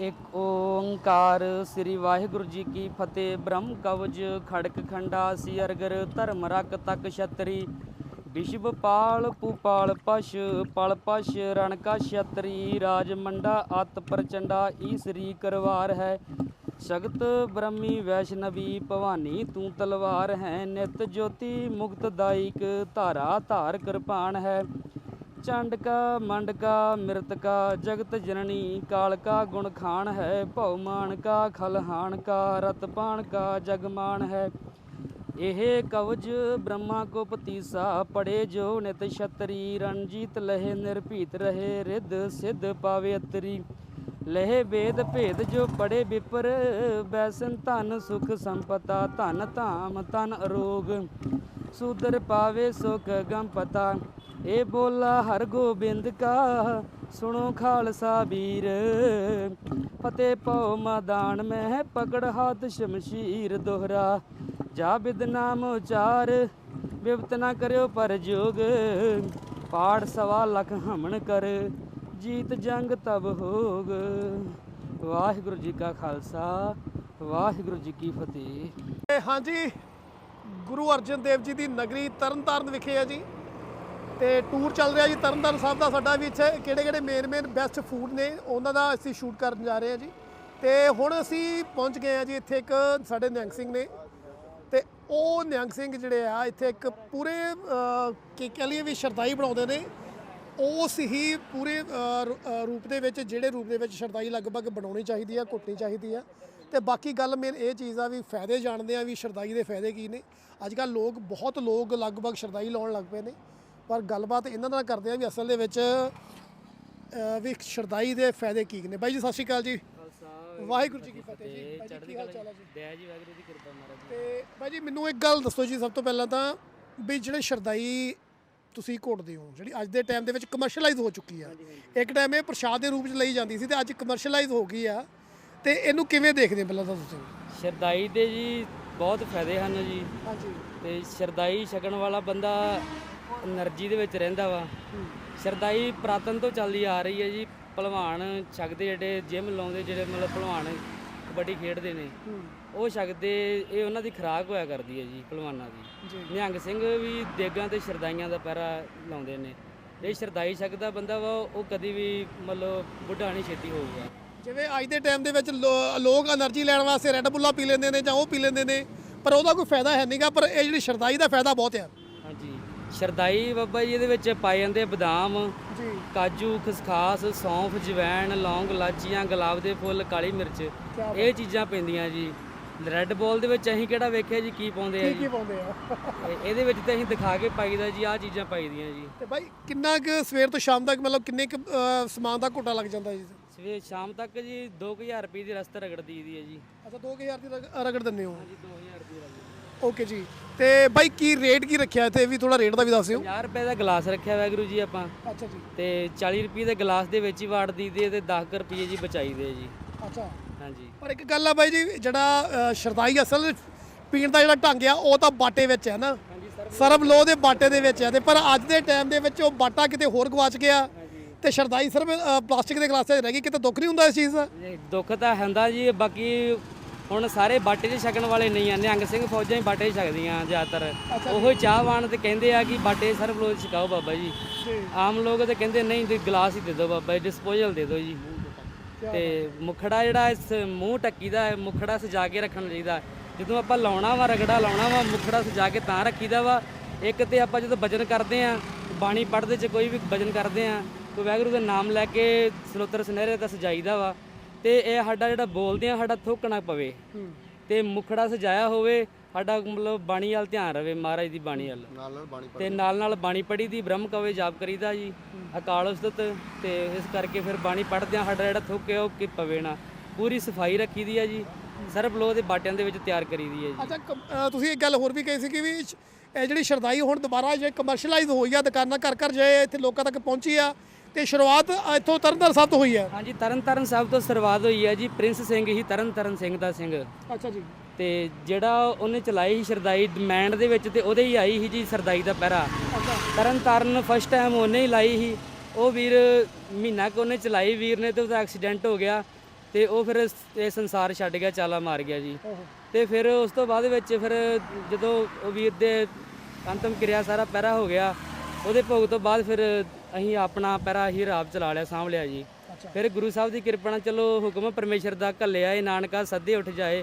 ਇੱਕ ਓੰਕਾਰ, ਸ੍ਰੀ ਵਾਹਿਗੁਰੂ ਜੀ ਕੀ ਫਤਿਹ। ਬ੍ਰਹਮ ਕਵਜ ਖੜਕ ਖੰਡਾ, ਸੀ ਅਰਗਰ, ਧਰਮ ਰਕ ਤੱਕ ਛਤਰੀ। ਵਿਸ਼ਵ ਪਾਲ ਪੂਪਾਲ ਪਸ਼, ਪਲ ਪਸ਼, ਰਣ ਛਤਰੀ। ਰਾਜ ਮੰਡਾ, ਅਤ ਪ੍ਰਚੰਡਾ ਈਸਰੀ ਕਰਵਾਰ ਹੈ। ਸ਼ਗਤ ਬ੍ਰਹਮੀ ਵੈਸ਼ਨਵੀ, ਭਵਾਨੀ ਤੂੰ ਤਲਵਾਰ ਹੈ। ਨਿਤ ਜੋਤੀ ਮੁਕਤ ਦਾਇਕ, ਧਾਰਾ ਧਾਰ ਕਿਰਪਾਨ ਹੈ। ਚੰਡਕਾ, ਮੰਡਕਾ, ਮਿਰਤਕਾ, ਜਗਤ ਜਨਨੀ, ਕਾਲਕਾ ਗੁਣ ਖਾਨ ਹੈ, ਭਉ ਮਾਨ ਕਾ ਖਲਹਾਨ ਕਾ ਰਤਪਾਨ ਕਾ ਜਗਮਾਨ ਹੈ। ਇਹ ਕਵਜ ਬ੍ਰਹਮਾ ਕੋ ਪਤੀਸਾ ਪੜੇ ਜੋ ਨਿਤ ਛਤਰੀ, ਰਣਜੀਤ ਲਹੇ ਨਿਰਭੀਤ ਰਹੇ, ਰਿੱਧ ਸਿੱਧ ਪਾਵੇ ਅਤਰੀ। ਲਹੇ ਵੇਦ ਭੇਦ ਜੋ ਪੜੇ ਵਿਪਰ ਬੈਸਨ ਧਨ ਸੁਖ ਸੰਪਤਾ, ਧਨ ਧਾਮ ਤਨ ਅਰੋਗ। ਸੂਦਰ ਪਾਵੇ ਸੁਖ ਗਮ ਪਤਾ ਇਹ ਬੋਲਾ ਹਰ ਗੋਬਿੰਦ ਕਾ, ਸੁਣੋ ਖਾਲਸਾ ਵੀਰ। ਫਤਿਹ ਪਉ ਮੈਦਾਨ, ਮੈਂ ਪਕੜ ਹੱਥ ਸ਼ਮਸ਼ੀਰ ਦੋਹਰਾ। ਜਾ ਨਾਮ ਉਚਾਰ, ਬਿਵਤ ਨਾ ਕਰਿਓ ਪਰ ਜੋਗ ਪਾੜ ਸਵਾ ਲਖ ਹਮਣ ਕਰ, ਜੀਤ ਜੰਗ ਤਬ ਹੋਗ। ਵਾਹਿਗੁਰੂ ਜੀ ਕਾ ਖਾਲਸਾ, ਵਾਹਿਗੁਰੂ ਜੀ ਕੀ ਫਤਿਹ। ਹਾਂਜੀ, ਗੁਰੂ ਅਰਜਨ ਦੇਵ ਜੀ ਦੀ ਨਗਰੀ ਤਰਨਤਾਰਨ ਵਿਖੇ ਆ ਜੀ। ਤੇ ਟੂਰ ਚੱਲ ਰਿਹਾ ਜੀ, ਤਰਨਤਾਰਨ ਸਾਹਿਬ ਦਾ ਸਾਡਾ ਵੀ ਇੱਥੇ ਕਿਹੜੇ ਕਿਹੜੇ ਮੇਨ ਮੇਨ ਬੈਸਟ ਫੂਡ ਨੇ, ਉਹਨਾਂ ਦਾ ਅਸੀਂ ਸ਼ੂਟ ਕਰਨ ਜਾ ਰਹੇ ਹਾਂ ਜੀ। ਤੇ ਹੁਣ ਅਸੀਂ ਪਹੁੰਚ ਗਏ ਆ ਜੀ, ਇੱਥੇ ਇੱਕ ਸਾਡੇ ਨਿਹੰਗ ਸਿੰਘ ਨੇ। ਤੇ ਉਹ ਨਿਹੰਗ ਸਿੰਘ ਜਿਹੜੇ ਆ, ਇੱਥੇ ਇੱਕ ਪੂਰੇ ਕੀ ਕਹਿ ਲਈਏ ਵੀ ਸ਼ਰਦਾਈ ਬਣਾਉਂਦੇ ਨੇ। ਉਸ ਹੀ ਪੂਰੇ ਰੂਪ ਦੇ ਵਿੱਚ, ਜਿਹੜੇ ਰੂਪ ਦੇ ਵਿੱਚ ਸ਼ਰਦਾਈ ਲਗਭਗ ਬਣਾਉਣੀ ਚਾਹੀਦੀ ਆ ਕੁੱਟਣੀ ਚਾਹੀਦੀ ਆ। ਤੇ ਬਾਕੀ ਗੱਲ ਮੇਨ ਇਹ ਚੀਜ਼ ਆ ਵੀ ਫਾਇਦੇ ਜਾਣਦੇ ਆ ਵੀ ਸ਼ਰਦਾਈ ਦੇ ਫਾਇਦੇ ਕੀ ਨੇ। ਅੱਜ ਕੱਲ ਲੋਕ, ਬਹੁਤ ਲੋਕ ਲਗਭਗ ਸ਼ਰਦਾਈ ਲਾਉਣ ਲੱਗ ਪਏ ਨੇ। ਪਰ ਗੱਲਬਾਤ ਇਹਨਾਂ ਨਾਲ ਕਰਦੇ ਆ ਵੀ ਅਸਲ ਦੇ ਵਿੱਚ ਵੀ ਸ਼ਰਦਾਈ ਦੇ ਫਾਇਦੇ ਕੀ ਨੇ। ਬਾਈ ਜੀ ਸਤਿ ਸ਼੍ਰੀ ਅਕਾਲ ਜੀ। ਵਾਹਿਗੁਰੂ ਜੀ ਕੀ ਫਤਿਹ ਜੀ। ਬਾਈ ਜੀ ਕੀ ਹਾਲ ਕਲਾ ਚਾਲ ਹੈ ਜੀ? ਦਇਆ ਜੀ ਵਾਹਿਗੁਰੂ ਦੀ ਕਿਰਪਾ ਮਹਾਰਾਜ ਤੇ ਬਾਈ ਜੀ ਮੈਨੂੰ ਇੱਕ ਗੱਲ ਦੱਸੋ ਜੀ ਸਭ ਤੋਂ ਪਹਿਲਾਂ ਤਾਂ ਵੀ ਜਿਹੜੇ ਸ਼ਰਦਾਈ ਤੁਸੀਂ ਘੋਟਦੇ ਹੋ ਜਿਹੜੀ ਅੱਜ ਦੇ ਟਾਈਮ ਦੇ ਵਿੱਚ ਕਮਰਸ਼ੀਅਲਾਈਜ਼ ਹੋ ਚੁੱਕੀ ਆ। ਇੱਕ ਟਾਈਮ ਇਹ ਪ੍ਰਸ਼ਾਦ ਦੇ ਰੂਪ 'ਚ ਲਈ ਜਾਂਦੀ ਸੀ ਤੇ ਅੱਜ ਕਮਰਸ਼ੀਅਲਾਈਜ਼ ਹੋ ਗਈ ਆ। ਤੇ ਇਹਨੂੰ ਕਿਵੇਂ ਦੇਖਦੇ ਪਹਿਲਾਂ ਤਾਂ ਤੁਸੀਂ? ਸ਼ਰਦਾਈ ਦੇ ਜੀ ਬਹੁਤ ਫਾਇਦੇ ਹਨ ਜੀ। ਹਾਂਜੀ। ਤੇ ਸ਼ਰਦਾਈ ਛਕਣ ਵਾਲਾ ਬੰਦਾ એનર્ਜੀ ਦੇ ਵਿੱਚ ਰਹਿੰਦਾ ਵਾ। ਸਰਦਾਈ ਪ੍ਰਾਤਨ ਤੋਂ ਚੱਲਦੀ ਆ ਰਹੀ ਹੈ ਜੀ। ਭਲਵਾਨ ਛਕਦੇ ਜਿਹੜੇ ਜਿਮ ਲਾਉਂਦੇ ਜਿਹੜੇ ਮਤਲਬ ਭਲਵਾਨ ਕਬੱਡੀ ਖੇਡਦੇ ਨੇ ਉਹ ਛਕਦੇ ਇਹ ਉਹਨਾਂ ਦੀ ਖਰਾਕ ਹੋਇਆ ਕਰਦੀ ਹੈ ਜੀ ਭਲਵਾਨਾਂ ਦੀ। ਨਿਹੰਗ ਸਿੰਘ ਵੀ ਦੇਗਾਂ ਤੇ ਸਰਦਾਈਆਂ ਦਾ ਪਹਿਰਾ ਲਾਉਂਦੇ ਨੇ। ਇਹ ਸਰਦਾਈ ਛਕਦਾ ਬੰਦਾ ਵਾ ਉਹ ਕਦੀ ਵੀ ਮਤਲਬ ਬੁੱਢਾ ਨਹੀਂ ਛੇਤੀ ਹੋਊਗਾ। ਜਿਵੇਂ ਅੱਜ ਦੇ ਟਾਈਮ ਦੇ ਵਿੱਚ ਲੋਕ એનર્ਜੀ ਲੈਣ ਵਾਸਤੇ ਰੈੱਡ ਬੁੱਲਾ ਪੀ ਲੈਂਦੇ ਨੇ ਜਾਂ ਉਹ ਪੀ ਲੈਂਦੇ ਨੇ ਪਰ ਉਹਦਾ ਕੋਈ ਫਾਇਦਾ ਹੈ ਨਹੀਂਗਾ ਪਰ ਇਹ ਜਿਹੜੀ ਸਰਦਾਈ ਦਾ ਫਾਇਦਾ ਬਹੁਤ ਹੈ। ਸ਼ਰਦਾਈ ਬਾਬਾ ਜੀ ਇਹਦੇ ਵਿੱਚ ਪਾਏ ਜਾਂਦੇ ਬਦਾਮ ਜੀ। ਕਾਜੂ ਖਸਖਾਸ ਸੌਂਫ ਜਵੈਣ ਲੌਂਗ ਲਾਚੀਆਂ ਗੁਲਾਬ ਦੇ ਫੁੱਲ ਕਾਲੀ ਮਿਰਚ। ਇਹ ਚੀਜ਼ਾਂ ਪੈਂਦੀਆਂ ਜੀ। ਰੈੱਡ ਬੋਲ ਦੇ ਵਿੱਚ ਅਸੀਂ ਕਿਹੜਾ ਵੇਖਿਆ ਜੀ ਕੀ ਪਾਉਂਦੇ ਆ ਕੀ ਜੀ? ਕੀ ਪਾਉਂਦੇ ਆ? ਇਹ- ਇਹਦੇ ਵਿੱਚ ਤਾਂ ਅਸੀਂ ਦਿਖਾ ਕੇ ਪਾਈਦਾ ਜੀ ਆਹ ਚੀਜ਼ਾਂ ਪਾਈਦੀਆਂ ਜੀ। ਤੇ ਬਾਈ ਕਿੰਨਾ ਕੁ ਸਵੇਰ ਤੋਂ ਸ਼ਾਮ ਤੱਕ ਮਤਲਬ ਕਿੰਨੇ ਕੁ ਅਹ, ਸਮਾਨ ਦਾ ਘੋਟਾ ਲੱਗ ਜਾਂਦਾ ਜੀ? ਸਵੇਰ ਸ਼ਾਮ ਤੱਕ ਜੀ 2000 ਰੁਪਏ ਦੀ ਰਸਤ ਰਗੜ ਦੀ ਹੈ ਜੀ। ਅੱਛਾ 2000 ਦੀ ਰਗ- ਰਗੜ ਦਿੰਦੇ ਹੋ? ਜੀ 2000 ਰੁਪਏ ਦਾ ਓਕੇ ਜੀ। ਤੇ ਬਾਈ ਕੀ ਰੇਟ ਕੀ ਰੱਖਿਆ ਇੱਥੇ? ਵੀ ਥੋੜਾ ਰੇਟ ਦਾ ਵੀ ਦੱਸ ਦਿਓ 50 ਰੁਪਏ ਦਾ ਗਲਾਸ ਰੱਖਿਆ ਵੈਗਰੂ ਜੀ ਆਪਾਂ। ਅੱਛਾ ਜੀ। ਤੇ 40 ਰੁਪਏ ਦੇ ਗਲਾਸ ਦੇ ਵਿੱਚ ਹੀ ਵਾੜ ਦਈਦੇ ਤੇ 10 ਰੁਪਏ ਜੀ ਬਚਾਈਦੇ ਜੀ। ਅੱਛਾ। ਹਾਂਜੀ। ਪਰ ਇੱਕ ਗੱਲ ਆ ਬਾਈ ਜੀ ਜਿਹੜਾ ਸ਼ਰਦਾਈ ਅਸਲ ਪੀਣ ਦਾ ਜਿਹੜਾ ਢੰਗ ਆ ਉਹ ਤਾਂ ਬਾਟੇ ਵਿੱਚ ਹੈ ਨਾ। ਸਰਬ ਲੋ ਦੇ ਬਾਟੇ ਦੇ ਵਿੱਚ ਹੈ ਤੇ ਪਰ ਅੱਜ ਦੇ ਟਾਈਮ ਦੇ ਵਿੱਚ ਉਹ ਬਾਟਾ ਕਿਤੇ ਹੋਰ ਗਵਾਚ ਗਿਆ ਤੇ ਸ਼ਰਦਾਈ ਸਿਰਫ ਪਲਾਸਟਿਕ ਦੇ ਗਲਾਸਾਂ 'ਚ ਰਹਿ ਗਈ ਕਿਤੇ ਦੁੱਖ ਨਹੀਂ ਹੁੰਦਾ ਇਸ ਚੀਜ਼ ਦਾ? ਦੁੱਖ ਤਾਂ ਹੁੰਦਾ ਜੀ ਬਾਕੀ ਹੁਣ ਸਾਰੇ ਬਾਟੇ 'ਚ ਛਕਣ ਵਾਲੇ ਨਹੀਂ ਆ ਨਿਹੰਗ ਸਿੰਘ ਫੌਜਾਂ ਹੀ ਬਾਟੇ 'ਚ ਛਕਦੀਆਂ ਜ਼ਿਆਦਾਤਰ। ਉਹੋ ਚਾਹਵਾਨ ਤੇ ਕਹਿੰਦੇ ਆ ਕਿ ਬਾਟੇ ਸਰਬ ਲੋਕ ਛਕਾਓ ਬਾਬਾ ਜੀ। ਆਮ ਲੋਕ ਤਾਂ ਕਹਿੰਦੇ ਨਹੀਂ ਤੁਸੀਂ ਗਲਾਸ ਹੀ ਦੇ ਦਿਓ ਬਾਬਾ ਜੀ ਡਿਸਪੋਜ਼ਲ ਦੇ ਦਿਓ ਜੀ। ਤੇ ਮੁਖੜਾ ਜਿਹੜਾ ਇਸ ਮੂੰਹ ਟੱਕੀ ਦਾ ਮੁਖੜਾ ਸਜਾ ਕੇ ਰੱਖਣਾ ਚਾਹੀਦਾ ਜਦੋਂ ਆਪਾਂ ਲਾਉਣਾ ਵਾ ਰਗੜਾ ਲਾਉਣਾ ਵਾ ਮੁਖੜਾ ਸਜਾ ਕੇ ਤਾਂ ਰੱਖੀਦਾ ਵਾ। ਇੱਕ ਤੇ ਆਪਾਂ ਜਦੋਂ ਭਜਨ ਕਰਦੇ ਆ ਬਾਣੀ ਪੜ੍ਹਦੇ ਚ ਕੋਈ ਵੀ ਭਜਨ ਕਰਦੇ ਆ ਕੋਈ ਵਾਹਿਗੁਰੂ ਦਾ ਨਾਮ ਲੈ ਕੇ ਸਲੋਤਰ ਸੁਨਹਿਰੇ ਦਾ ਸਜਾਈਦਾ ਵਾ। ਤੇ ਇਹ ਸਾਡਾ ਜਿਹੜਾ ਬੋਲਦੇ ਆ ਸਾਡਾ ਥੁੱਕ ਨਾ ਪਵੇ। ਤੇ ਮੁਖੜਾ ਸਜਾਇਆ ਹੋਵੇ ਸਾਡਾ ਮਤਲਬ ਬਾਣੀ ਵੱਲ ਧਿਆਨ ਰਵੇ ਮਹਾਰਾਜ ਦੀ ਬਾਣੀ ਵੱਲ। ਨਾਲ ਨਾਲ ਬਾਣੀ ਤੇ ਨਾਲ ਨਾਲ ਬਾਣੀ ਪੜ੍ਹੀ ਦੀ ਬ੍ਰਹਮ ਕਵੇ ਜਾਪ ਕਰੀਦਾ ਜੀ ਅਕਾਲ ਉਸਤਤ ਤੇ ਇਸ ਕਰਕੇ ਫਿਰ ਬਾਣੀ ਪੜ੍ਹਦੇ ਆ ਸਾਡਾ ਜਿਹੜਾ ਥੁੱਕ ਹੈ ਉਹ ਕਿ ਪਵੇ ਨਾ। ਪੂਰੀ ਸਫ਼ਾਈ ਰੱਖੀ ਦੀ ਹੈ ਜੀ ਸਰਬ ਲੋਹ ਦੇ ਬਾਟਿਆਂ ਦੇ ਵਿੱਚ ਤਿਆਰ ਕਰੀ ਦੀ ਹੈ ਜੀ। ਅੱਛਾ ਤੁਸੀਂ ਇੱਕ ਗੱਲ ਹੋਰ ਵੀ ਕਹੀ ਸੀ ਕਿ ਵੀ ਇਹ ਜਿਹੜੀ ਸ਼ਰਦਾਈ ਹੁਣ ਦੁਬਾਰਾ ਜੇ ਕਮਰਸ਼ੀਅਲਾਈਜ਼ ਹੋਈ ਆ ਦੁਕਾਨਾਂ ਘਰ ਘਰ ਜੇ ਇੱਥੇ ਲੋਕਾਂ ਤੱਕ ਪਹੁੰਚੀ ਆ ਤੇ ਸ਼ੁਰੂਆਤ ਇੱਥੋਂ ਤਰਨਤਾਰਨ ਸਾਹਿਬ ਤੋਂ ਹੋਈ ਆ ਹਾਂਜੀ ਤਰਨ ਤਾਰਨ ਸਾਹਿਬ ਤੋਂ ਸ਼ੁਰੂਆਤ ਹੋਈ ਹੈ ਜੀ ਪ੍ਰਿੰਸ ਸਿੰਘ ਹੀ ਤਰਨ ਤਾਰਨ ਸਿੰਘ ਦਾ ਸਿੰਘ। ਅੱਛਾ ਜੀ। ਤੇ ਜਿਹੜਾ ਉਹਨੇ ਚਲਾਈ ਸੀ ਸਰਦਾਈ ਡਿਮਾਂਡ ਦੇ ਵਿੱਚ ਤੇ ਉਹਦੇ ਹੀ ਆਈ ਸੀ ਜੀ ਸਰਦਾਈ ਦਾ ਪਹਿਰਾ। ਤਰਨ ਤਾਰਨ ਫਸਟ ਟਾਈਮ ਉਹਨੇ ਹੀ ਲਾਈ ਸੀ। ਉਹ ਵੀਰ ਮਹੀਨਾ ਕੁ ਉਹਨੇ ਚਲਾਈ ਵੀਰ ਨੇ ਤੇ ਉਹਦਾ ਐਕਸੀਡੈਂਟ ਹੋ ਗਿਆ ਤੇ ਉਹ ਫਿਰ ਇਹ ਸੰਸਾਰ ਛੱਡ ਗਿਆ ਚਾਲਾ ਮਾਰ ਗਿਆ ਜੀ। ਤੇ ਫਿਰ ਉਸ ਤੋਂ ਬਾਅਦ ਵਿੱਚ ਫਿਰ ਜਦੋਂ ਉਹ ਵੀਰ ਦੇ ਅੰਤਮ ਕਿਰਿਆ ਸਾਰਾ ਪਹਿਰਾ ਹੋ ਗਿਆ ਉਹਦੇ ਭੋਗ ਤੋਂ ਬਾਅਦ ਫਿਰ ਅਸੀਂ ਆਪਣਾ ਪਹਿਰਾ ਹੀ ਰਾਬ ਚਲਾ ਲਿਆ ਸਾਂਭ ਲਿਆ ਜੀ। ਫਿਰ ਗੁਰੂ ਸਾਹਿਬ ਦੀ ਕਿਰਪਾ ਨਾਲ ਚਲੋ ਹੁਕਮ ਪਰਮੇਸ਼ਰ ਦਾ ਘੱਲਿਆ ਇਹ ਨਾਨਕਾ ਸੱਦੇ ਉੱਠ ਜਾਏ।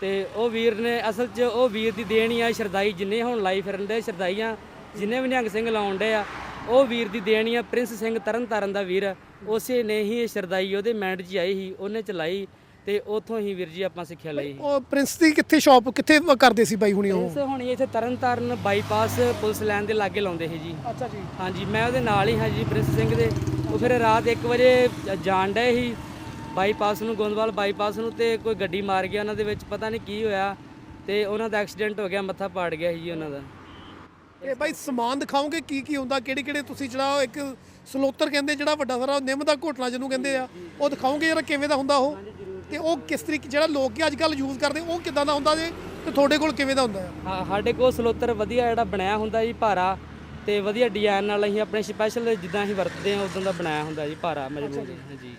ਤੇ ਉਹ ਵੀਰ ਨੇ ਅਸਲ 'ਚ ਉਹ ਵੀਰ ਦੀ ਦੇਣ ਹੀ ਆ ਸ਼ਰਦਾਈ ਜਿੰਨੇ ਹੁਣ ਲਾਈ ਫਿਰਨ ਦੇ ਸ਼ਰਦਾਈਆਂ ਜਿੰਨੇ ਵੀ ਨਿਹੰਗ ਸਿੰਘ ਲਾਉਣ ਦੇ ਆ ਉਹ ਵੀਰ ਦੀ ਦੇਣ ਆ ਪ੍ਰਿੰਸ ਸਿੰਘ ਤਰਨ ਤਾਰਨ ਦਾ ਵੀਰ। ਉਸੇ ਨੇ ਹੀ ਇਹ ਸ਼ਰਦਾਈ ਉਹਦੇ ਮੈਂਡ 'ਚ ਆਈ ਸੀ ਉਹਨੇ ਚਲਾਈ। ਤੇ ਉਥੋਂ ਹੀ ਵੀਰ ਜੀ ਆਪਾਂ ਸਿੱਖਿਆ ਲਈ। ਉਹ ਪ੍ਰਿੰਸ ਦੀ ਕਿੱਥੇ ਸ਼ਾਪ ਕਿੱਥੇ ਕਰਦੇ ਸੀ ਬਾਈ ਹੁਣੀ ਉਹ? ਪ੍ਰਿੰਸ ਹੁਣ ਇੱਥੇ Tarn Taran bypass police line ਦੇ ਲਾਗੇ ਲਾਉਂਦੇ ਸੀ ਜੀ। ਅੱਛਾ ਜੀ। ਹਾਂਜੀ ਮੈਂ ਉਹਦੇ ਨਾਲ ਹੀ ਹਾਂ ਜੀ ਪ੍ਰਿੰਸ ਸਿੰਘ ਦੇ। ਉਹ ਫਿਰ ਰਾਤ 1 ਵਜੇ ਜਾਣ ਡਏ ਸੀ ਬਾਈਪਾਸ ਨੂੰ ਗੋਂਦਵਾਲ ਬਾਈਪਾਸ ਨੂੰ ਤੇ ਕੋਈ ਗੱਡੀ ਮਾਰ ਗਿਆ ਉਹਨਾਂ ਦੇ ਵਿੱਚ ਪਤਾ ਨਹੀਂ ਕੀ ਹੋਇਆ ਤੇ ਉਹਨਾਂ ਦਾ ਐਕਸੀਡੈਂਟ ਹੋ ਗਿਆ ਮੱਥਾ ਪਾੜ ਗਿਆ ਸੀ ਜੀ ਉਹਨਾਂ ਦਾ। ਇਹ ਬਾਈ ਸਮਾਨ ਦਿਖਾਓਗੇ ਕੀ ਕੀ ਹੁੰਦਾ ਕਿਹੜੇ ਕਿਹੜੇ ਤੁਸੀਂ ਜਿਹੜਾ ਇੱਕ ਸਲੋਤਰ ਕਹਿੰਦੇ ਜਿਹੜਾ ਵੱਡਾ ਸਾਰਾ ਨਿੰਮ ਦਾ ਘੋਟਣਾ ਜਿਹਨੂੰ ਕਹਿੰਦੇ ਆ ਉਹ ਦਿਖਾਓਗੇ ਜਰਾ ਕਿਵੇਂ ਦਾ ਹੁੰਦਾ ਉਹ? ਤੇ ਉਹ ਕਿਸ ਤਰੀਕੇ ਜਿਹੜਾ ਲੋਕ ਅੱਜ ਕੱਲ ਯੂਜ਼ ਕਰਦੇ ਉਹ ਕਿਦਾਂ ਦਾ ਹੁੰਦਾ ਜੇ ਤੇ ਤੁਹਾਡੇ ਕੋਲ ਕਿਵੇਂ ਦਾ ਹੁੰਦਾ ਆ? ਹਾਂ ਸਾਡੇ ਕੋਲ ਸਲੋਤਰ ਵਧੀਆ ਜਿਹੜਾ ਬਣਾਇਆ ਹੁੰਦਾ ਜੀ ਭਾਰਾ ਤੇ ਵਧੀਆ ਡਿਜ਼ਾਈਨ ਨਾਲ ਅਸੀਂ ਆਪਣੇ ਸਪੈਸ਼ਲ ਜਿੱਦਾਂ ਅਸੀਂ ਵਰਤਦੇ ਹਾਂ ਉਦਾਂ ਦਾ ਬਣਾਇਆ ਹੁੰਦਾ ਜੀ ਭਾਰਾ ਮਜ਼ਬੂਤ। ਹਾਂਜੀ।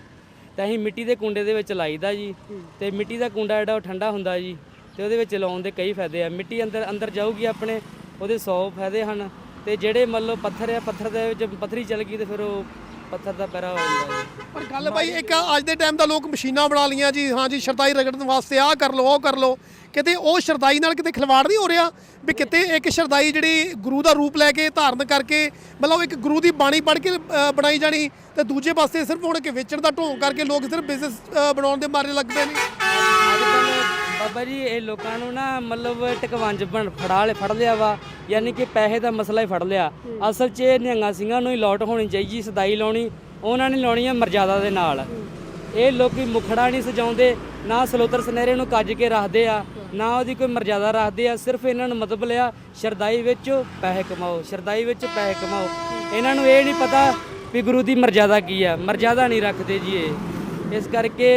ਤੇ ਅਸੀਂ ਮਿੱਟੀ ਦੇ ਕੁੰਡੇ ਦੇ ਵਿੱਚ ਲਾਈਦਾ ਜੀ ਤੇ ਮਿੱਟੀ ਦਾ ਕੁੰਡਾ ਜਿਹੜਾ ਉਹ ਠੰਡਾ ਹੁੰਦਾ ਜੀ ਤੇ ਉਹਦੇ ਵਿੱਚ ਲਾਉਣ ਦੇ ਕਈ ਫਾਇਦੇ ਆ। ਮਿੱਟੀ ਅੰਦਰ ਅੰਦਰ ਜਾਊਗੀ ਆਪਣੇ ਉਹਦੇ 100 ਫਾਇਦੇ ਹਨ ਤੇ ਜਿਹੜੇ ਮੰਨ ਲਓ ਪੱਥਰ ਆ ਪੱਥਰ ਦੇ ਵਿੱਚ ਪੱਥਰੀ ਚੱਲ ਗਈ ਤੇ ਫਿਰ ਉਹ ਪੱਥਰ ਦਾ ਪੈਰਾ ਹੋ ਜਾਂਦਾ ਜੀ। ਪਰ ਗੱਲ ਬਾਈ ਇੱਕ ਅੱਜ ਦੇ ਟਾਈਮ ਦਾ ਲੋਕ ਮਸ਼ੀਨਾਂ ਬਣਾ ਲਈਆਂ ਜੀ। ਹਾਂ ਜੀ ਸ਼ਰਦਾਈ ਰਗੜਨ ਵਾਸਤੇ ਆਹ ਕਰ ਲਓ ਉਹ ਕਰ ਲਓ। ਕਿਤੇ ਉਹ ਸ਼ਰਦਾਈ ਨਾਲ ਕਿਤੇ ਖਿਲਵਾੜ ਨਹੀਂ ਹੋ ਰਿਹਾ ਵੀ ਕਿਤੇ ਇੱਕ ਸ਼ਰਦਾਈ ਜਿਹੜੀ ਗੁਰੂ ਦਾ ਰੂਪ ਲੈ ਕੇ ਧਾਰਨ ਕਰਕੇ ਮਤਲਬ ਇੱਕ ਗੁਰੂ ਦੀ ਬਾਣੀ ਪੜ੍ਹ ਕੇ ਅ, ਬਣਾਈ ਜਾਣੀ ਤੇ ਦੂਜੇ ਪਾਸੇ ਸਿਰਫ ਹੁਣ ਕਿ ਵੇਚਣ ਦਾ ਢੋਂਗ ਕਰਕੇ ਲੋਕ ਸਿਰਫ ਬਿਜ਼ਨਸ ਬਣਾਉਣ ਦੇ ਮਾਰੇ ਲੱਗਦੇ ਨੇ। ਬਾਬਾ ਜੀ, ਇਹ ਲੋਕਾਂ ਨੂੰ ਨਾ ਮਤਲਬ ਟਕਵੰਜ ਬਣ ਫੜਾ ਲੈ ਫੜ ਲਿਆ ਵਾ। ਯਾਨੀ ਕਿ ਪੈਸੇ ਦਾ ਮਸਲਾ ਹੀ ਫੜ ਲਿਆ। ਅਸਲ 'ਚ ਇਹ ਨਿਹੰਗਾਂ ਸਿੰਘਾਂ ਨੂੰ ਹੀ ਲੋਟ ਹੋਣੀ ਚਾਹੀਦੀ, ਸਦਾਈ ਲਾਉਣੀ। ਉਹਨਾਂ ਨੇ ਲਾਉਣੀ ਆ ਮਰਜ਼ਾਦਾ ਦੇ ਨਾਲ। ਇਹ ਲੋਕੀ ਮੁਖੜਾ ਨਹੀਂ ਸਜਾਉਂਦੇ, ਨਾ ਸਲੋਤਰ ਸਨੇਰੇ ਨੂੰ ਕੱਜ ਕੇ ਰੱਖਦੇ ਆ, ਨਾ ਉਹਦੀ ਕੋਈ ਮਰਜ਼ਾਦਾ ਰੱਖਦੇ ਆ। ਸਿਰਫ ਇਹਨਾਂ ਨੂੰ ਮਤਲਬ ਲਿਆ, ਸ਼ਰਦਾਈ ਵਿੱਚ ਪੈਸੇ ਕਮਾਓ, ਸ਼ਰਦਾਈ ਵਿੱਚ ਪੈਸੇ ਕਮਾਓ। ਇਹਨਾਂ ਨੂੰ ਇਹ ਨਹੀਂ ਪਤਾ ਵੀ ਗੁਰੂ ਦੀ ਮਰਜ਼ਾਦਾ ਕੀ ਆ। ਮਰਜ਼ਾਦਾ ਨਹੀਂ ਰੱਖਦੇ ਜੀ ਇਹ। ਇਸ ਕਰਕੇ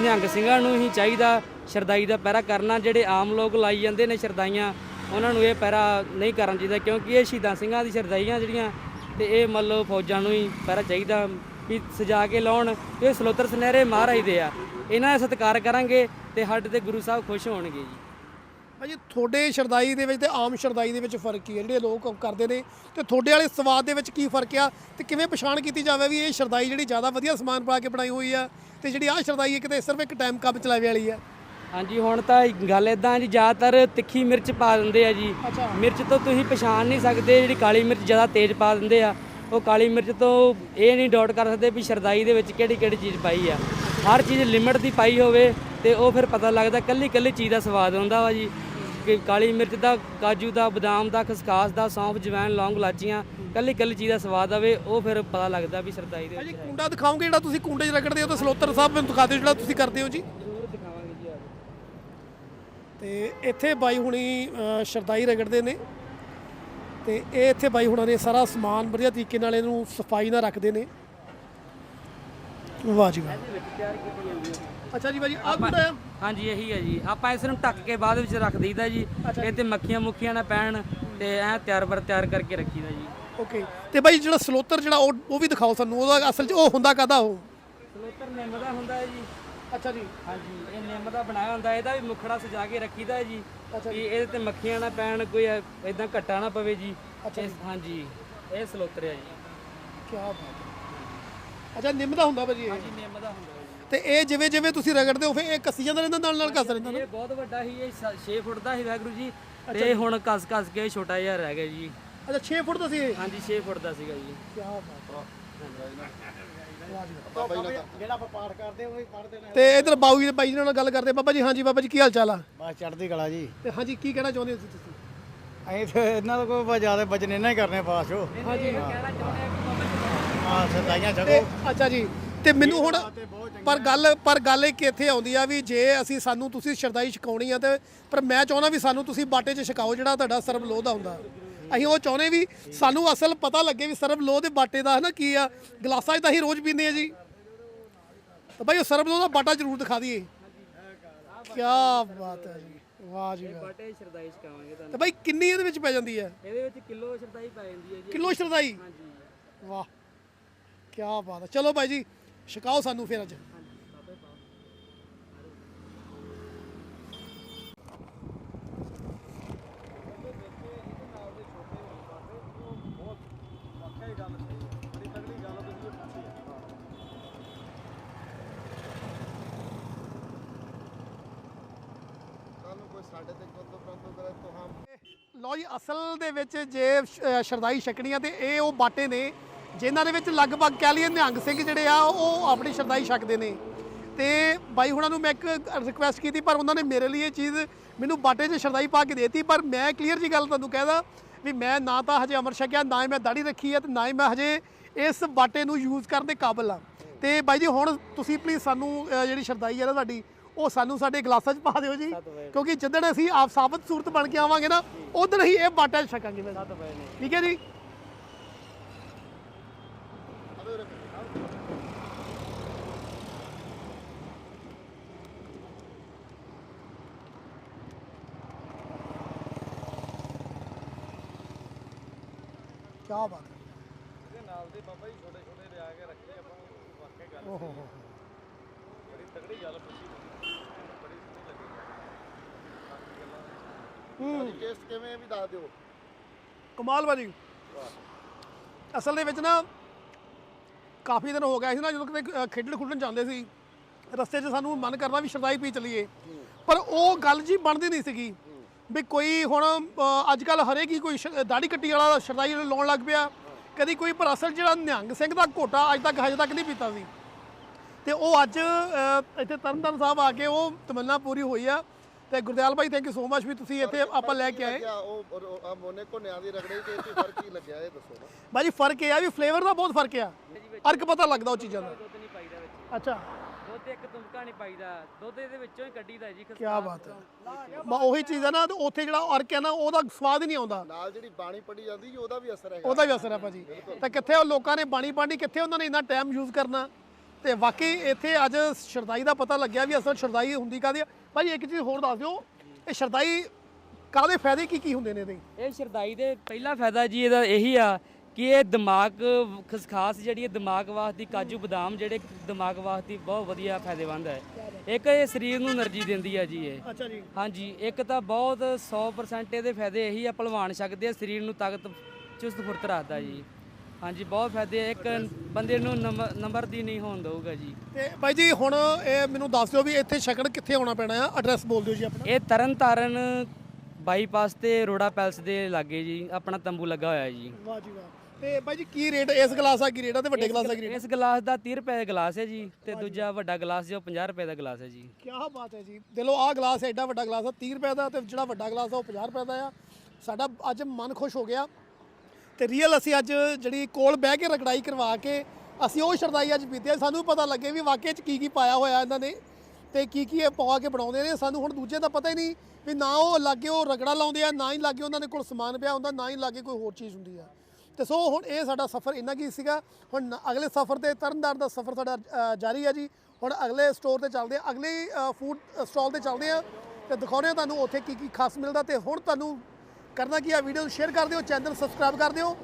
ਨਿਹੰਗ ਸਿੰਘਾਂ ਨੂੰ ਹੀ ਚਾਹੀਦਾ ਸ਼ਰਦਾਈ ਦਾ ਪਹਿਰਾ ਕਰਨਾ, ਜਿਹੜੇ ਆਮ ਲੋਕ ਲਾਈ ਜਾਂਦੇ ਨੇ ਸ਼ਰਦਾਈਆਂ, ਉਹਨਾਂ ਨੂੰ ਇਹ ਪਹਿਰਾ ਨਹੀਂ ਕਰਨਾ ਚਾਹੀਦਾ, ਕਿਉਂਕਿ ਇਹ ਸ਼ਹੀਦਾਂ ਸਿੰਘਾਂ ਦੀ ਸ਼ਰਦਾਈਆਂ ਜਿਹੜੀਆਂ, ਤੇ ਇਹ ਮੰਨ ਲਓ ਫੌਜਾਂ ਨੂੰ ਹੀ ਪਹਿਰਾ ਚਾਹੀਦਾ ਵੀ ਸਜਾ ਕੇ ਲਾਉਣ ਤੇ ਇਹ ਸਲੋਤਰ ਸੁਨਹਿਰੇ ਮਹਾਰਾਜ ਦੇ ਆ। ਇਹਨਾਂ ਦਾ ਸਤਿਕਾਰ ਕਰਾਂਗੇ ਤੇ ਸਾਡੇ ਤੇ ਗੁਰੂ ਸਾਹਿਬ ਖੁਸ਼ ਹੋਣਗੇ ਜੀ। ਭਾਜੀ, ਤੁਹਾਡੇ ਸ਼ਰਦਾਈ ਦੇ ਵਿੱਚ ਤੇ ਆਮ ਸ਼ਰਦਾਈ ਦੇ ਵਿੱਚ ਫ਼ਰਕ ਕੀ ਹੈ, ਜਿਹੜੇ ਲੋਕ ਕਰਦੇ ਨੇ, ਤੇ ਤੁਹਾਡੇ ਵਾਲੇ ਸਵਾਦ ਦੇ ਵਿੱਚ ਕੀ ਫ਼ਰਕ ਆ, ਤੇ ਕਿਵੇਂ ਪਛਾਣ ਕੀਤੀ ਜਾਵੇ ਵੀ ਇਹ ਸ਼ਰਦਾਈ ਜਿਹੜੀ ਜ਼ਿਆਦਾ ਵਧੀਆ ਸਮਾਨ ਪਾ ਕੇ ਬਣਾਈ ਹੋਈ ਆ, ਤੇ ਜਿਹੜੀ ਆਹ ਸ਼ਰਦਾਈ ਹੈ ਕਿਤੇ ਸਿਰਫ ਇੱਕ ਟਾਈਮ ਕੰਮ ਚਲਾਵੇ ਵਾਲੀ ਆ। ਹਾਂਜੀ ਹੁਣ ਤਾਂ ਗੱਲ ਇਦਾਂ ਜੀ ਜ਼ਿਆਦਾਤਰ ਤਿੱਖੀ ਮਿਰਚ ਪਾ ਦਿੰਦੇ ਆ ਜੀ। ਮਿਰਚ ਤੋਂ ਤੁਸੀਂ ਪਛਾਣ ਨਹੀਂ ਸਕਦੇ ਜਿਹੜੀ ਕਾਲੀ ਮਿਰਚ ਜ਼ਿਆਦਾ ਤੇਜ਼ ਪਾ ਦਿੰਦੇ ਆ ਉਹ ਕਾਲੀ ਮਿਰਚ ਤੋਂ ਇਹ ਨਹੀਂ ਡਾਊਟ ਕਰ ਸਕਦੇ ਵੀ ਸ਼ਰਦਾਈ ਦੇ ਵਿੱਚ ਕਿਹੜੀ ਕਿਹੜੀ ਚੀਜ਼ ਪਾਈ ਆ। ਹਰ ਚੀਜ਼ ਲਿਮਟ ਦੀ ਪਾਈ ਹੋਵੇ ਤੇ ਉਹ ਫਿਰ ਪਤਾ ਲੱਗਦਾ ਕੱਲੀ ਕੱਲੀ ਚੀਜ਼ ਦਾ ਸਵਾਦ ਆਉਂਦਾ ਵਾ ਜੀ। ਕਿ ਕਾਲੀ ਮਿਰਚ ਦਾ ਕਾਜੂ ਦਾ ਬਦਾਮ ਦਾ ਖਸਖਾਸ ਦਾ ਸੌਂਫ ਜਵੈਣ ਲੌਂਗ ਲਾਚੀਆਂ ਕੱਲੀ ਕੱਲੀ ਚੀਜ਼ ਦਾ ਸਵਾਦ ਆਵੇ ਉਹ ਫਿਰ ਪਤਾ ਲੱਗਦਾ ਵੀ ਸ਼ਰਦਾਈ ਦੇ ਵਿੱਚ ਕੁੰਡਾ ਦਿਖਾਓਗੇ ਜਿਹੜਾ ਤੁਸੀਂ ਕੁੰਡੇ 'ਚ ਰਗੜਦੇ ਹੋ ਤੇ ਸਲੋਤਰ ਸਾਹਿਬ ਮੈਨੂੰ ਦਿਖਾ ਦਿਓ ਜਿਹੜਾ ਤੁਸੀਂ ਕਰਦੇ ਹੋ ਜੀ ਜ਼ਰੂਰ ਦਿਖਾਵਾਂਗੇ ਜੀ ਆ ਤੇ ਇੱਥੇ ਬਾਈ ਹੁਣੀ ਸ਼ਰਦਾਈ ਰਗੜਦੇ ਨੇ। ਤੇ ਇਹ ਇੱਥੇ ਬਾਈ ਹੁਣਾਂ ਨੇ ਸਾਰਾ ਸਮਾਨ ਵਧੀਆ ਤਰੀਕੇ ਨਾਲ ਇਹਨੂੰ ਸਫ਼ਾਈ ਨਾਲ ਰੱਖਦੇ ਨੇ। ਵਾਹ ਜੀ ਵਾਹ। ਹੈ ਅੱਛਾ ਜੀ ਬਾਜੀ ਆਹ ਕੁੰਡਾ ਆ? ਹਾਂਜੀ ਇਹੀ ਹੈ ਜੀ। ਆਪਾਂ ਇਸ ਨੂੰ ਢੱਕ ਕੇ ਬਾਅਦ ਵਿੱਚ ਰੱਖ ਦਈਦਾ ਜੀ। ਇਹ ਤੇ ਮੱਖੀਆਂ ਮੁੱਖੀਆਂ ਨਾ ਪੈਣ ਤੇ ਐ ਤਿਆਰ ਬਰ ਤਿਆਰ ਕਰਕੇ ਰੱਖੀਦਾ ਜੀ। ਓਕੇ। ਤੇ ਬਾਈ ਜਿਹੜਾ ਸਲੋਤਰ ਜਿਹੜਾ ਉਹ ਉਹ ਵੀ ਦਿਖਾਓ ਸਾਨੂੰ। ਉਹਦਾ ਅਸਲ 'ਚ ਉਹ ਹੁੰਦਾ ਕਾਦਾ ਉਹ? ਸਲੋਤਰ ਨਿੰਮ ਦਾ ਹੁੰਦਾ ਹੈ ਜੀ। ਅੱਛਾ ਜੀ। ਹਾਂਜੀ ਇਹ ਨਿੰਮ ਦਾ ਬਣਾਇਆ ਹੁੰਦਾ ਇਹਦਾ ਵੀ ਮੁਖੜਾ ਸਜਾ ਕੇ ਰੱਖੀਦਾ ਹੈ ਜੀ ਕਿ ਇਹਦੇ ਤੇ ਮੱਖੀਆਂ ਨਾ ਪੈਣ ਕੋਈ ਇਦਾਂ ਘੱਟਾ ਨਾ ਪਵੇ ਜੀ। ਇਸ- ਹਾਂਜੀ ਇਹ ਸਲੋਤਰ ਹੈ ਜੀ। ਕੀ ਬਾਤ ਹੈ। ਅੱਛਾ ਨਿੰਮ ਦਾ ਹੁੰਦਾ ਭਾਜੀ ਇਹ? ਹਾਂਜੀ ਨਿੰਮ ਦਾ ਹੁੰਦਾ ਤੇ ਇਹ ਜਿਵੇਂ ਜਿਵੇਂ ਤੁਸੀਂ ਰਗੜਦੇ ਹੋ ਫਿਰ ਇਹ ਕੱਸੀ ਜਾਂਦਾ ਰਹਿੰਦਾ ਨਾਲ ਨਾਲ ਕੱਸ ਰਹਿੰਦਾ ਇਹ ਬਹੁਤ ਵੱਡਾ ਸੀ ਇਹ 6 ਫੁੱਟ ਦਾ ਸੀ ਵਾਹਿਗੁਰੂ ਜੀ ਤੇ ਹੁਣ ਕਸ ਕਸ ਕੇ ਛੋਟਾ ਜਿਹਾ ਰਹਿ ਗਿਆ ਜੀ। ਅੱਛਾ 6 ਫੁੱਟ ਦਾ ਸੀ ਇਹ? ਹਾਂਜੀ 6 ਫੁੱਟ ਦਾ ਸੀਗਾ ਜੀ। ਕੀ ਬਾਤ ਹੈ। ਜਿਹੜਾ ਆਪਾਂ ਪਾਠ ਕਰਦੇ ਉਹ ਵੀ ਪੜ੍ਹਦੇ ਨੇ। ਤੇ ਇਧਰ ਬਾਊ ਜੀ ਦੇ ਬਾਈ ਜੀ ਨਾਲ ਗੱਲ ਕਰਦੇ ਬਾਬਾ ਜੀ ਹਾਂਜੀ ਬਾਬਾ ਜੀ ਕੀ ਹਾਲ ਚਾਲ ਆ? ਬਸ ਚੜ੍ਹਦੀ ਕਲਾ ਜੀ। ਤੇ ਹਾਂਜੀ ਕੀ ਕਹਿਣਾ ਚਾਹੁੰਦੇ ਹੋ ਤੁਸੀਂ? ਅਸੀਂ ਤੇ ਇਹਨਾਂ ਦਾ ਕੋਈ ਜ਼ਿਆਦਾ ਵਜਨ ਇਹਨਾਂ ਹੀ ਕਰਨੇ ਪਾਸ ਹੋ। ਹਾਂਜੀ। ਹਾਂ ਸਦਾਈਆਂ ਤੇ ਛਕੋ। ਅੱਛਾ ਜੀ ਤੇ ਮੈਨੂੰ ਹੁਣ ਪਰ ਗੱਲ ਪਰ ਗੱਲ ਇੱਕ ਇੱਥੇ ਆਉਂਦੀ ਆ ਵੀ ਜੇ ਅਸੀਂ ਸਾਨੂੰ ਤੁਸੀਂ ਸ਼ਰਦਾਈ ਛਕਾਉਣੀ ਆ ਤੇ ਪਰ ਮੈਂ ਚਾਹੁੰਦਾ ਵੀ ਸਾਨੂੰ ਤੁਸੀਂ ਬਾਟੇ 'ਚ ਛਕਾਓ ਜਿਹੜਾ ਤੁਹਾਡਾ ਸਰਬ ਲੋਹ ਦਾ ਹੁੰਦਾ। ਅਸੀਂ ਉਹ ਚਾਹੁੰਦੇ ਵੀ ਸਾਨੂੰ ਅਸਲ ਪਤਾ ਲੱਗੇ ਵੀ ਸਰਬ ਲੋਹ ਦੇ ਬਾਟੇ ਦਾ ਹਨਾ ਕੀ ਆ ਗਲਾਸਾਂ 'ਚ ਤਾਂ ਅਸੀਂ ਰੋਜ਼ ਪੀਂਦੇ ਆ ਜੀ। ਤਾਂ ਭਾਈ ਉਹ ਸਰਬ ਲੋਹ ਦਾ ਬਾਟਾ ਜ਼ਰੂਰ ਦਿਖਾ ਦਈਏ। ਕੀ ਬਾਤ ਹੈ ਜੀ ਵਾਹ ਜੀ ਵਾਹ। ਬਾਟੇ ਸ਼ਰਦਾਈ ਛਕਾਵਾਂਗੇ ਤੁਹਾਨੂੰ। ਤੇ ਭਾਈ ਕਿੰਨੀ ਇਹਦੇ ਵਿੱਚ ਪੈ ਜਾਂਦੀ ਹੈ? ਇਹਦੇ ਵਿੱਚ ਕਿਲੋ ਸ਼ਰਦਾਈ ਪੈ ਜਾਂਦੀ ਹੈ ਜੀ। ਕਿਲੋ ਸ਼ਰਦਾਈ? ਹਾਂਜੀ। ਵਾਹ ਕੀ ਬਾਤ ਹੈ। ਚਲੋ ਭਾਈ ਜੀ ਛਕਾਓ ਸਾਨੂੰ ਫਿਰ ਅੱਜ। ਕੋਈ ਜੀ, ਅਸਲ ਦੇ ਵਿੱਚ ਜੇ ਸ਼ਰਦਾਈ ਛਕਣੀਆਂ ਤੇ ਇਹ ਉਹ ਬਾਟੇ ਨੇ, ਜਿਨ੍ਹਾਂ ਦੇ ਵਿੱਚ ਲਗਭਗ ਕਹਿ ਲਈਏ ਨਿਹੰਗ ਸਿੰਘ ਜਿਹੜੇ ਆ, ਉਹ ਆਪਣੀ ਸ਼ਰਦਾਈ ਛਕਦੇ ਨੇ। ਤੇ ਬਾਈ ਹੁਣਾਂ ਨੂੰ ਮੈਂ ਇੱਕ ਰਿਕੁਐਸਟ ਕੀਤੀ, ਪਰ ਉਹਨਾਂ ਨੇ ਮੇਰੇ ਲਈ ਇਹ ਚੀਜ਼ ਮੈਨੂੰ ਬਾਟੇ 'ਚ ਸ਼ਰਦਾਈ ਪਾ ਕੇ ਦੇਤੀ, ਪਰ ਮੈਂ ਕਲੀਅਰ ਜੀ ਗੱਲ ਤੁਹਾਨੂੰ ਕਹਿਦਾ ਵੀ ਮੈਂ ਨਾ ਤਾਂ ਹਜੇ ਅਮਰ ਛਕਿਆ, ਨਾ ਹੀ ਮੈਂ ਦਾੜੀ ਰੱਖੀ ਹੈ ਤੇ ਨਾ ਹੀ ਮੈਂ ਹਜੇ ਇਸ ਬਾਟੇ ਨੂੰ ਯੂਜ਼ ਕਰਨ ਦੇ ਕਾਬਲ ਆ ਤੇ ਬਾਈ ਜੀ, ਹੁਣ ਤੁਸੀਂ ਪਲੀਜ਼ ਸਾਨੂੰ ਜਿਹੜੀ ਸ਼ਰਦਾਈ ਹੈ ਨਾ ਤੁਹਾਡੀ ਉਹ ਸਾਨੂੰ ਸਾਡੇ ਗਲਾਸਾਂ 'ਚ ਪਾ ਦਿਓ ਜੀ। ਕਿਉਂਕਿ ਜਿੱਦਣ ਅਸੀਂ ਆਪ ਸਾਬਤ ਸੂਰਤ ਬਣ ਕੇ ਆਵਾਂਗੇ ਨਾ ਉਦੋਂ ਹੀ ਇਹ ਬਾਟਾ ਛਕਾਂਗੇ ਮੈਂ। ਠੀਕ ਹੈ ਜੀ? ਕੀ ਬਾਤ ਹੈ। ਇਹਦੇ ਨਾਲ ਦੇ ਬਾਬਾ ਜੀ ਛੋਟੇ ਛੋਟੇ ਲਿਆ ਕੇ ਰੱਖੇ ਆਪਾਂ ਵਾਕਿਆ ਗੱਲ ਓਹ ਹੋ। ਕਮਾਲ ਭਾਜੀ ਅਸਲ ਦੇ ਵਿੱਚ ਨਾ ਕਾਫੀ ਦਿਨ ਹੋ ਗਿਆ ਸੀ ਨਾ ਜਦੋਂ ਕਿਤੇ ਖੇਡਣ ਖੁੱਡਣ ਜਾਂਦੇ ਸੀ ਰਸਤੇ 'ਚ ਸਾਨੂੰ ਮਨ ਕਰਦਾ ਵੀ ਸ਼ਰਦਾਈ ਪੀ ਚਲੀਏ। ਪਰ ਉਹ ਗੱਲ ਜੀ ਬਣਦੀ ਨਹੀਂ ਸੀਗੀ ਵੀ ਕੋਈ ਹੁਣ ਅੱਜ ਕੱਲ ਹਰੇਕ ਹੀ ਕੋਈ ਦਾੜੀ ਕੱਟੀ ਵਾਲਾ ਸ਼ਰਦਾਈ ਲਾਉਣ ਲੱਗ ਪਿਆ। ਕਦੀ ਕੋਈ ਪਰ ਅਸਲ ਜਿਹੜਾ ਨਿਹੰਗ ਸਿੰਘ ਦਾ ਘੋਟਾ ਅੱਜ ਤੱਕ ਹਜੇ ਤੱਕ ਨਹੀਂ ਪੀਤਾ ਸੀ। ਤੇ ਉਹ ਅੱਜ ਇੱਥੇ ਤਰਨਤਾਰਨ ਸਾਹਿਬ ਆ ਕੇ ਉਹ ਤਮੰਨਾ ਪੂਰੀ ਹੋਈ ਆ। ਤੇ ਗੁਰਦਿਆਲ ਭਾਈ ਥੈਂਕ ਯੂ ਸੋ ਮਚ ਵੀ ਤੁਸੀਂ ਇੱਥੇ ਆਪਾਂ ਲੈ ਕੇ ਆਏ। ਉਹ ਉਹ- ਆ ਮੋਨੇ ਕੋ ਨਿਆਂ ਦੀ ਰਗੜੇ ਤੇ ਇੱਥੇ ਫ਼ਰਕ ਕੀ ਲੱਗਿਆ ਇਹ ਦੱਸੋ ਨਾ। ਬਾਜੀ ਫ਼ਰਕ ਇਹ ਆ ਵੀ ਫਲੇਵਰ ਦਾ ਬਹੁਤ ਫ਼ਰਕ ਆ। ਫ਼ਰਕ ਪਤਾ ਲੱਗਦਾ ਉਹ ਚੀਜ਼ਾਂ ਦਾ। ਦੁੱਧ ਨਹੀਂ ਪਾਈਦਾ ਵਿੱਚ। ਅੱਛਾ। ਦੁੱਧ ਇੱਕ ਤੁਮਕਾ ਨਹੀਂ ਪਾਈਦਾ। ਦੁੱਧ ਇਹਦੇ ਵਿੱਚੋਂ ਹੀ ਕੱਢੀਦਾ ਜੀ ਕੀ ਬਾਤ ਹੈ। ਮੈਂ ਉਹੀ ਚੀਜ਼ ਆ ਨਾ ਤੇ ਉੱਥੇ ਜਿਹੜਾ ਅਰਕ ਹੈ ਨਾ ਉਹਦਾ ਸਵਾਦ ਹੀ ਨਹੀਂ ਆਉਂਦਾ। ਨਾਲ ਜਿਹੜੀ ਬਾਣੀ ਪੜੀ ਜਾਂਦੀ ਜੀ ਉਹਦਾ ਵੀ ਅਸਰ ਹੈਗਾ। ਉਹਦਾ ਵੀ ਅਸਰ ਹੈ ਭਾਜੀ। ਤਾਂ ਕਿੱਥੇ ਉਹ ਲੋਕਾਂ ਨੇ ਬਾਣੀ ਪਾਣੀ ਕਿੱਥੇ ਉਹਨਾਂ ਨੇ ਇੰਨਾ ਟਾਈਮ ਯੂਜ਼ ਕਰਨਾ? ਤੇ ਵਾਕਈ ਇੱਥੇ ਅੱਜ ਸ਼ਰਦਾਈ ਦਾ ਪਤਾ ਲੱਗਿਆ ਵੀ ਅਸਲ ਸ਼ਰਦਾਈ ਹੁੰਦੀ ਕਾਦੀ ਭਾਜੀ ਇੱਕ ਚੀਜ਼ ਹੋਰ ਦੱਸ ਦਿਓ ਇਹ ਸ਼ਰਦਾਈ ਕਾਦੇ ਫਾਇਦੇ ਕੀ ਕੀ ਹੁੰਦੇ ਨੇ ਇਹਦੇ? ਇਹ ਸ਼ਰਦਾਈ ਦੇ ਪਹਿਲਾ ਫਾਇਦਾ ਜੀ ਇਹਦਾ ਇਹੀ ਆ ਕਿ ਇਹ ਦਿਮਾਗ ਖਸਖਾਸ ਜਿਹੜੀ ਦਿਮਾਗ ਵਾਸਤੇ ਕਾਜੂ ਬਦਾਮ ਜਿਹੜੇ ਦਿਮਾਗ ਵਾਸਤੇ ਬਹੁਤ ਵਧੀਆ ਫਾਇਦੇਮੰਦ ਹੈ। ਇੱਕ ਇਹ ਸਰੀਰ ਨੂੰ એનર્ਜੀ ਦਿੰਦੀ ਹੈ ਜੀ ਇਹ। ਅੱਛਾ ਜੀ। ਹਾਂਜੀ ਇੱਕ ਤਾਂ ਬਹੁਤ 100% ਇਹਦੇ ਫਾਇਦੇ ਇਹੀ ਆ ਭਲਵਾਨ ਸ਼ਕਤੀ ਹੈ ਸਰੀਰ ਨੂੰ ਤਾਕਤ ਚੁਸਤ ਫੁਰਤ ਰੱਖਦਾ ਜੀ। ਹਾਂਜੀ ਬਹੁਤ ਫਾਇਦੇ ਆ। ਇੱਕ ਬੰਦੇ ਨੂੰ ਨੰਬਰ ਦੀ ਨਹੀਂ ਹੋਣ ਦਊਗਾ ਜੀ। ਤੇ ਭਾਈ ਜੀ ਹੁਣ ਇਹ ਮੈਨੂੰ ਦੱਸ ਦਿਓ ਵੀ ਇੱਥੇ ਛਕਣ ਕਿੱਥੇ ਆਉਣਾ ਪੈਣਾ ਆ? ਐਡਰੈਸ ਬੋਲ ਦਿਓ ਜੀ ਆਪਣਾ। ਇਹ ਤਰਨ ਤਾਰਨ ਬਾਈਪਾਸ ਤੇ ਰੋੜਾ ਪੈਲਸ ਦੇ ਲਾਗੇ ਜੀ ਆਪਣਾ ਤੰਬੂ ਲੱਗਾ ਹੋਇਆ ਜੀ। ਵਾਹ ਜੀ ਵਾਹ। ਤੇ ਭਾਈ ਜੀ ਕੀ ਰੇਟ ਇਸ ਗਲਾਸ ਆ ਕੀ ਰੇਟ ਆ ਤੇ ਵੱਡੇ ਗਲਾਸ ਆ ਕੀ ਰੇਟ ਇਸ ਗਲਾਸ ਦਾ 30 ਰੁਪਏ ਦਾ ਗਲਾਸ ਹੈ ਜੀ ਤੇ ਦੂਜਾ ਵੱਡਾ ਗਲਾਸ ਜੋ 50 ਰੁਪਏ ਦਾ ਗਲਾਸ ਹੈ ਜੀ। ਕੀ ਬਾਤ ਹੈ ਜੀ। ਦਿਲੋ ਆਹ ਗਲਾਸ ਐਡਾ ਵੱਡਾ ਗਲਾਸ ਆ 30 ਰੁਪਏ ਦਾ ਤੇ ਜਿਹੜਾ ਵੱਡਾ ਗਲਾਸ ਆ ਉਹ 50 ਰੁਪਏ ਦਾ ਆ। ਸਾਡਾ ਅੱਜ ਮਨ ਖੁਸ਼ ਹੋ ਗਿਆ। ਤੇ ਰੀਅਲ ਅਸੀਂ ਅੱਜ ਜਿਹੜੀ ਕੋਲ ਬਹਿ ਕੇ ਰਗੜਾਈ ਕਰਵਾ ਕੇ ਅਸੀਂ ਉਹ ਸ਼ਰਦਾਈ ਅੱਜ ਪੀਤੀ ਸਾਨੂੰ ਪਤਾ ਲੱਗੇ ਵੀ ਵਾਕਈ ਚ ਕੀ ਕੀ ਪਾਇਆ ਹੋਇਆ ਇਹਨਾਂ ਨੇ ਤੇ ਕੀ ਕੀ ਇਹ ਪਵਾ ਕੇ ਬਣਾਉਂਦੇ ਨੇ। ਸਾਨੂੰ ਹੁਣ ਦੂਜੇ ਦਾ ਪਤਾ ਹੀ ਨਹੀਂ ਵੀ ਨਾ ਉਹ ਲਾਗੇ ਉਹ ਰਗੜਾ ਲਾਉਂਦੇ ਆ, ਨਾ ਹੀ ਲਾਗੇ ਉਹਨਾਂ ਦੇ ਕੋਲ ਸਮਾਨ ਪਿਆ ਹੁੰਦਾ, ਨਾ ਹੀ ਲਾਗੇ ਕੋਈ ਹੋਰ ਚੀਜ਼ ਹੁੰਦੀ ਆ। ਤੇ ਸੋ ਹੁਣ ਇਹ ਸਾਡਾ ਸਫ਼ਰ ਇੰਨਾ ਕੀ ਸੀਗਾ। ਹੁਣ ਨ- ਅਗਲੇ ਸਫ਼ਰ ਤੇ ਤਰਨਤਾਰਨ ਦਾ ਸਫ਼ਰ ਸਾਡਾ ਜਾਰੀ ਆ ਜੀ। ਹੁਣ ਅਗਲੇ ਸਟੋਰ ਤੇ ਚੱਲਦੇ ਆ। ਅਗਲੇ ਫੂਡ ਸਟਾਲ ਤੇ ਚੱਲਦੇ ਆ ਤੇ ਦਿਖਾਉਂਦੇ ਆ ਤੁਹਾਨੂੰ ਉੱਥੇ ਕੀ ਕੀ ਖਾਸ ਮਿਲਦਾ ਤੇ ਹੁਣ ਤੁਹਾਨੂੰ ਕਰਨਾ ਕੀ ਆ ਵੀਡੀਓ ਨੂੰ ਸ਼ੇਅਰ ਕਰ ਦਿਓ ਚੈਨਲ ਸਬਸਕ੍ਰਾਈਬ ਕਰ ਦਿਓ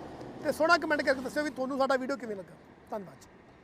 ਤੇ ਸੋਹਣਾ ਕਮੈਂਟ ਕਰਕੇ ਦੱਸਿਓ ਵੀ ਤੁਹਾਨੂੰ ਸਾਡਾ ਵੀਡੀਓ ਕਿਵੇਂ ਲੱਗਾ। ਧੰਨਵਾਦ ਜੀ।